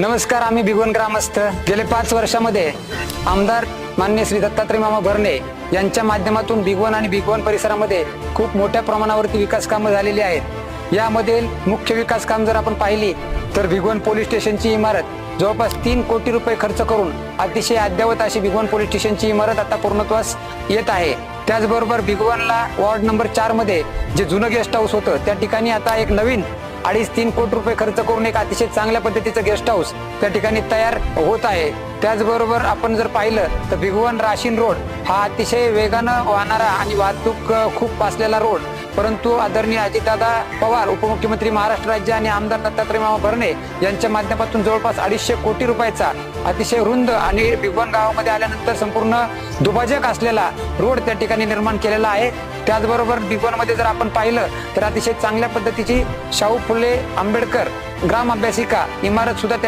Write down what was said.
नमस्कार आम्ही भिगवण ग्रामस्थ. गेले पाच वर्षामध्ये आमदार मान्य श्री दत्तात्रय मामा भरणे यांच्या माध्यमातून भिगवण आणि भिगवण परिसरामध्ये खूप मोठ्या प्रमाणावरती विकास कामं झालेली आहेत. यामधील मुख्य विकास काम जर आपण पाहिली तर भिगवण पोलीस स्टेशनची इमारत जवळपास तीन कोटी रुपये खर्च करून अतिशय अद्ययावत अशी भिगवण पोलीस स्टेशनची इमारत आता पूर्णत्वास येत आहे. त्याचबरोबर भिगवणला वॉर्ड नंबर चारमध्ये जे जुनं गेस्ट हाऊस होतं त्या ठिकाणी आता एक नवीन अडीच तीन कोटी रुपये खर्च करून एक अतिशय चांगल्या पद्धतीचं गेस्ट हाऊस त्या ठिकाणी तयार होत आहे. त्याचबरोबर आपण जर पाहिलं तर भिगवण राशीन रोड हा अतिशय वेगानं वाहणारा आणि वाहतूक खूप पासलेला रोड. परंतु आदरणीय अजितदादा पवार उपमुख्यमंत्री महाराष्ट्र राज्य आणि आमदार दत्तात्रय मामा भरणे यांच्या माध्यमातून जवळपास अडीचशे कोटी रुपयाचा अतिशय रुंद आणि भिगवण गावामध्ये आल्यानंतर संपूर्ण दुभाजक असलेला रोड त्या ठिकाणी निर्माण केलेला आहे. त्याचबरोबर भिगवणमध्ये जर आपण पाहिलं तर अतिशय चांगल्या पद्धतीची शाहू फुले आंबेडकर ग्राम अभ्यासिका इमारत सुद्धा त्या